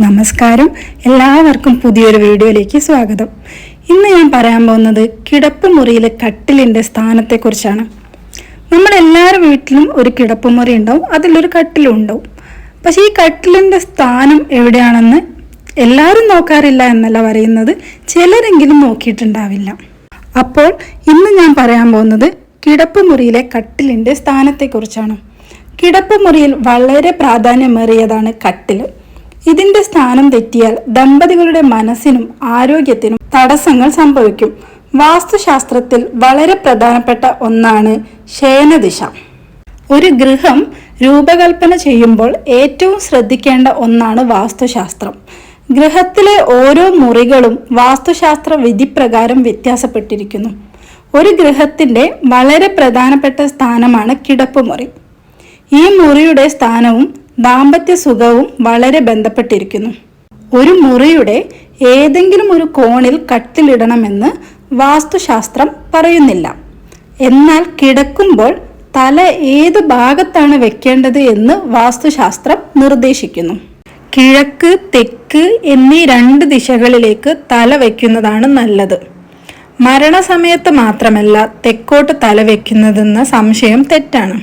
നമസ്കാരം. എല്ലാവർക്കും പുതിയൊരു വീഡിയോയിലേക്ക് സ്വാഗതം. ഇന്ന് ഞാൻ പറയാൻ പോകുന്നത് കിടപ്പുമുറിയിലെ കട്ടിലിന്റെ സ്ഥാനത്തെക്കുറിച്ചാണ്. നമ്മളെല്ലാവരും വീട്ടിലും ഒരു കിടപ്പുമുറി ഉണ്ടാവും അതിലൊരു കട്ടിലും ഉണ്ടാവും. പക്ഷേ ഈ കട്ടിലിന്റെ സ്ഥാനം എവിടെയാണെന്ന് എല്ലാവരും നോക്കാറില്ല എന്നല്ല പറയുന്നത് ചിലരെങ്കിലും നോക്കിയിട്ടുണ്ടാവില്ല. അപ്പോൾ ഇന്ന് ഞാൻ പറയാൻ പോകുന്നത് കിടപ്പുമുറിയിലെ കട്ടിലിന്റെ സ്ഥാനത്തെക്കുറിച്ചാണ്. കിടപ്പുമുറിയിൽ വളരെ പ്രാധാന്യമേറിയതാണ് കട്ടിൽ ഇതിന്റെ സ്ഥാനം തെറ്റിയാൽ ദമ്പതികളുടെ മനസ്സിനും ആരോഗ്യത്തിനും തടസ്സങ്ങൾ സംഭവിക്കും. വാസ്തുശാസ്ത്രത്തിൽ വളരെ പ്രധാനപ്പെട്ട ഒന്നാണ് ശയനദിശ ഒരു ഗൃഹം രൂപകൽപ്പന ചെയ്യുമ്പോൾ ഏറ്റവും ശ്രദ്ധിക്കേണ്ട ഒന്നാണ് വാസ്തുശാസ്ത്രം. ഗൃഹത്തിലെ ഓരോ മുറികളും വാസ്തുശാസ്ത്ര വിധിപ്രകാരം വ്യത്യാസപ്പെട്ടിരിക്കുന്നു. ഒരു ഗൃഹത്തിന്റെ വളരെ പ്രധാനപ്പെട്ട സ്ഥാനമാണ് കിടപ്പുമുറി ഈ മുറിയുടെ സ്ഥാനവും ദാമ്പത്യ സുഖവും വളരെ ബന്ധപ്പെട്ടിരിക്കുന്നു. ഒരു മുറിയുടെ ഏതെങ്കിലും ഒരു കോണിൽ കട്ടിലിടണമെന്ന് വാസ്തുശാസ്ത്രം പറയുന്നില്ല. എന്നാൽ കിടക്കുമ്പോൾ തല ഏത് ഭാഗത്താണ് വെക്കേണ്ടത് എന്ന് വാസ്തുശാസ്ത്രം നിർദ്ദേശിക്കുന്നു. കിഴക്ക് തെക്ക് എന്നീ രണ്ട് ദിശകളിലേക്ക് തല വയ്ക്കുന്നതാണ് നല്ലത്. മരണസമയത്ത് മാത്രമല്ല തെക്കോട്ട് തല വയ്ക്കുന്നതെന്ന സംശയം തെറ്റാണ്.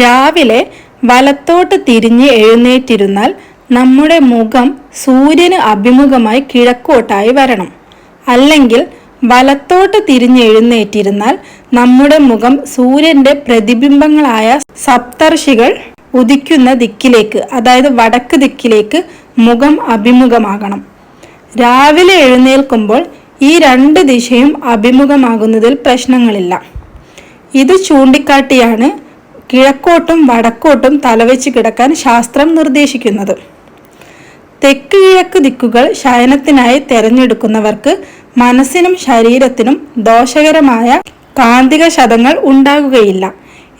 രാവിലെ വലത്തോട്ട് തിരിഞ്ഞ് എഴുന്നേറ്റിരുന്നാൽ നമ്മുടെ മുഖം സൂര്യന് അഭിമുഖമായി കിഴക്കോട്ടായി വരണം. അല്ലെങ്കിൽ വലത്തോട്ട് തിരിഞ്ഞ് എഴുന്നേറ്റിരുന്നാൽ നമ്മുടെ മുഖം സൂര്യന്റെ പ്രതിബിംബങ്ങളായ സപ്തർഷികൾ ഉദിക്കുന്ന ദിക്കിലേക്ക് അതായത് വടക്ക് ദിക്കിലേക്ക് മുഖം അഭിമുഖമാകണം. രാവിലെ എഴുന്നേൽക്കുമ്പോൾ ഈ രണ്ട് ദിശയും അഭിമുഖമാകുന്നതിൽ പ്രശ്നങ്ങളില്ല. ഇത് ചൂണ്ടിക്കാട്ടിയാണ് കിഴക്കോട്ടും വടക്കോട്ടും തലവെച്ച് കിടക്കാൻ ശാസ്ത്രം നിർദ്ദേശിക്കുന്നത്. തെക്ക് കിഴക്ക് ദിക്കുകൾ ശയനത്തിനായി തിരഞ്ഞെടുക്കുന്നവർക്ക് മനസ്സിനും ശരീരത്തിനും ദോഷകരമായ കാന്തിക ശതങ്ങൾ ഉണ്ടാകുകയില്ല.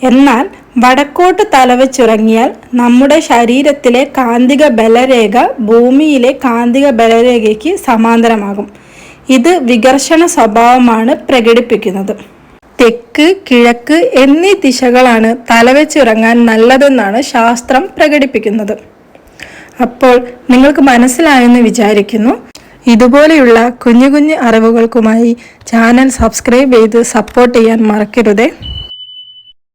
എന്നാൽ വടക്കോട്ട് തലവെച്ചുറങ്ങിയാൽ നമ്മുടെ ശരീരത്തിലെ കാന്തിക ബലരേഖ ഭൂമിയിലെ കാന്തിക ബലരേഖയ്ക്ക് സമാന്തരമാകും. ഇത് വികർഷണ സ്വഭാവമാണ് പ്രകടിപ്പിക്കുന്നത്. തെക്ക് കിഴക്ക് എന്നീ ദിശകളാണ് തലവെച്ചുറങ്ങാൻ നല്ലതെന്നാണ് ശാസ്ത്രം പ്രകടിപ്പിക്കുന്നത്. അപ്പോൾ നിങ്ങൾക്ക് മനസ്സിലായെന്ന് വിചാരിക്കുന്നു ഇതുപോലെയുള്ള കുഞ്ഞു കുഞ്ഞു അറിവുകൾക്കുമായി ചാനൽ സബ്സ്ക്രൈബ് ചെയ്ത് സപ്പോർട്ട് ചെയ്യാൻ മറക്കരുതേ.